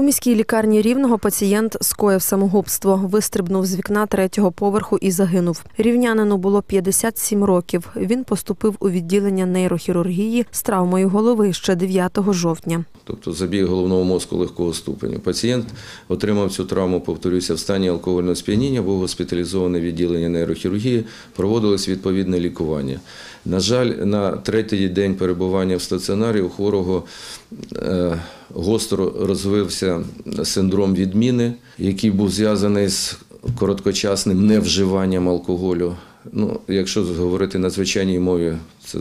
У міській лікарні рівного пацієнт скоїв самогубство, вистрибнув з вікна третього поверху і загинув. Рівнянину було 57 років. Він поступив у відділення нейрохірургії з травмою голови ще 9 жовтня. тобто забіг головного мозку легкого ступеню. Пацієнт отримав цю травму, повторюся, в стані алкогольного сп'яніння, був госпіталізований відділення нейрохірургії, проводилось відповідне лікування. На жаль, на третій день перебування в стаціонарі у хворого е, гостро розвився синдром відміни, який був зв'язаний з короткочасним невживанням алкоголю. Ну, якщо говорити на звичайній мові, це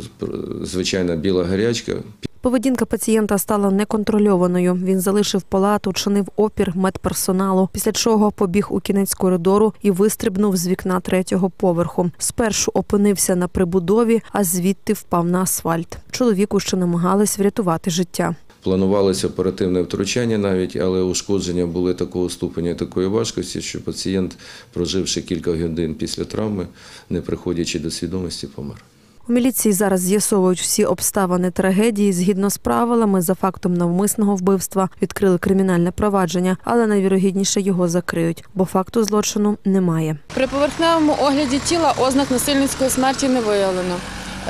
звичайна біла гарячка, Поведінка пацієнта стала неконтрольованою. Він залишив палату, чинив опір медперсоналу, після чого побіг у кінець коридору і вистрибнув з вікна третього поверху. Спершу опинився на прибудові, а звідти впав на асфальт. Чоловіку ще намагались врятувати життя. Планувалося оперативне втручання навіть, але ушкодження були такого ступеня, такої важкості, що пацієнт, проживши кілька годин після травми, не приходячи до свідомості, помер. У міліції зараз з'ясовують всі обставини трагедії. Згідно з правилами, за фактом навмисного вбивства відкрили кримінальне провадження, але найвірогідніше його закриють, бо факту злочину немає. При поверхневому огляді тіла ознак насильницької смерті не виявлено.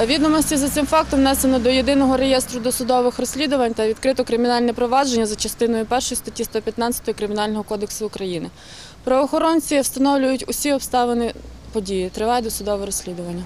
Відомості за цим фактом внесено до єдиного реєстру досудових розслідувань та відкрито кримінальне провадження за частиною 1 статті 115 Кримінального кодексу України. Правоохоронці встановлюють усі обставини події. Триває досудове розслідування.